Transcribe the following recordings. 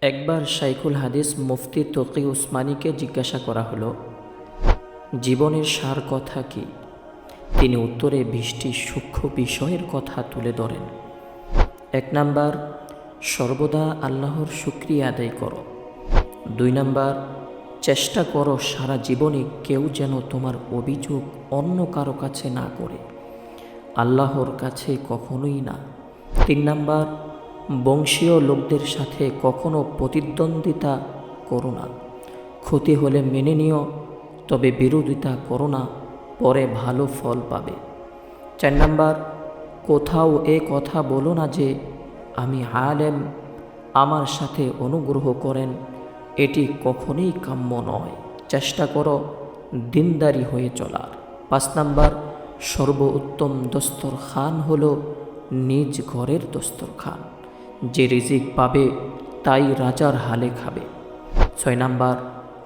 একবার শাইখুল হাদিস মুফতি তকি উসমানীকে জিজ্ঞাসা করা হলো, জীবনের সার কথা কি? তিনি উত্তরে বৃষ্টির সূক্ষ্ম বিষয়ের কথা তুলে ধরেন। এক নাম্বার, সর্বদা আল্লাহর শুক্রিয়া আদায় করো। দুই নাম্বার, চেষ্টা করো সারা জীবনে কেউ যেন তোমার অভিযোগ অন্য কারও কাছে না করে। আল্লাহর কাছে কখনোই না। তিন নাম্বার বংশীয় লোকদের সাথে কখনো প্রতিদ্বন্দ্বিতা করো না। ক্ষতি হলে মেনে নিও, তবে বিরোধিতা করো না, পরে ভালো ফল পাবে। চার নাম্বার, কোথাও এ কথা বলো না যে, আমি আলেম, আমার সাথে অনুগ্রহ করেন, এটি কখনোই কাম্য নয়। চেষ্টা করো, দিনদারি হয়ে চলার। পাঁচ নাম্বার, সর্বোত্তম দস্তরখান হলো নিজ ঘরের দস্তরখান। যে রিজিক পাবে, তাই রাজার হালে খাবে। ছয় নাম্বার,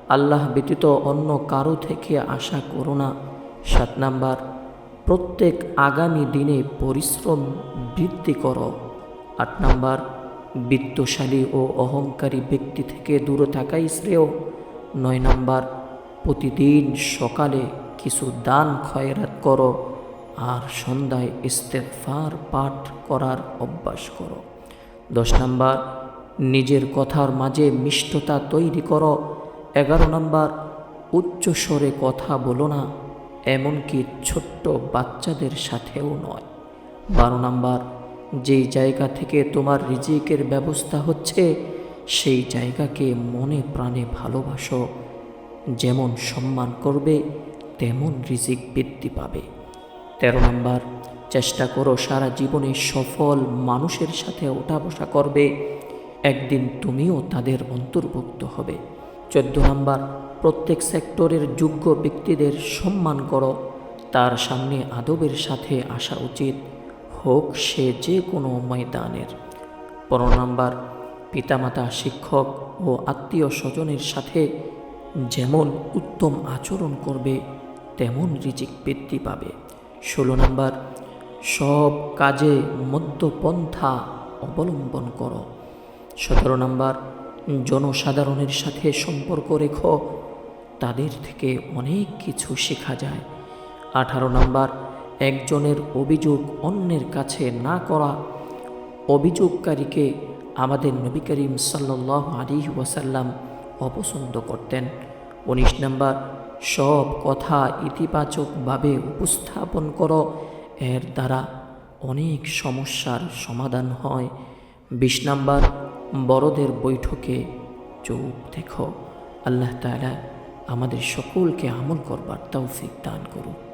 আল্লাহ ব্যতীত অন্য কারও থেকে আশা করো না। সাত নাম্বার, প্রত্যেক আগামী দিনে পরিশ্রম বৃদ্ধি করো। আট নাম্বার, বিত্তশালী ও অহংকারী ব্যক্তি থেকে দূরে থাকাই শ্রেয়। নয় নাম্বার, প্রতিদিন সকালে কিছু দান খয়রাত করো আর সন্ধ্যায় ইস্তেফার পাঠ করার অভ্যাস করো। দশ নাম্বার, নিজের কথার মাঝে মিষ্টতা তৈরি করো। এগারো নাম্বার, উচ্চ স্বরে কথা বলো না, এমনকি ছোট্ট বাচ্চাদের সাথেও নয়। বারো নাম্বার, যেই জায়গা থেকে তোমার রিজিকের ব্যবস্থা হচ্ছে, সেই জায়গাকে মনে প্রাণে ভালোবাসো। যেমন সম্মান করবে, তেমন রিজিক বৃদ্ধি পাবে। তেরো নম্বর চেষ্টা করো, সারা জীবনে সফল মানুষের সাথে ওঠা বসা করবে। একদিন তুমিও তাদের অন্তর্ভুক্ত হবে। চোদ্দ নম্বর, প্রত্যেক সেক্টরের যোগ্য ব্যক্তিদের সম্মান করো। তার সামনে আদবের সাথে আসা উচিত। হোক সে যে কোনো ময়দানের। পনেরো নম্বর, পিতামাতা, শিক্ষক ও আত্মীয় স্বজনের সাথে যেমন উত্তম আচরণ করবে, তেমন রিজিক বৃদ্ধি পাবে। ষোলো নম্বর সব কাজে মধ্যপন্থা অবলম্বন করো। সতেরো নম্বর, জনসাধারণের সাথে সম্পর্ক রেখো। তাদের থেকে অনেক কিছু শেখা যায়। আঠারো নম্বর, একজনের অভিযোগ অন্যের কাছে না করা। অভিযোগকারীকে আমাদের নবী করিম সাল্লাহ আলী ওয়াসাল্লাম অপছন্দ করতেন। উনিশ নম্বর, সব কথা ইতিবাচকভাবে উপস্থাপন করো। এর দ্বারা অনেক সমস্যার সমাধান হয়। বিশ নাম্বার, বড়দের বৈঠকে চোখ দেখো আল্লাহ তালা আমাদের সকলকে আমল করবার তৌফিক দান করুক।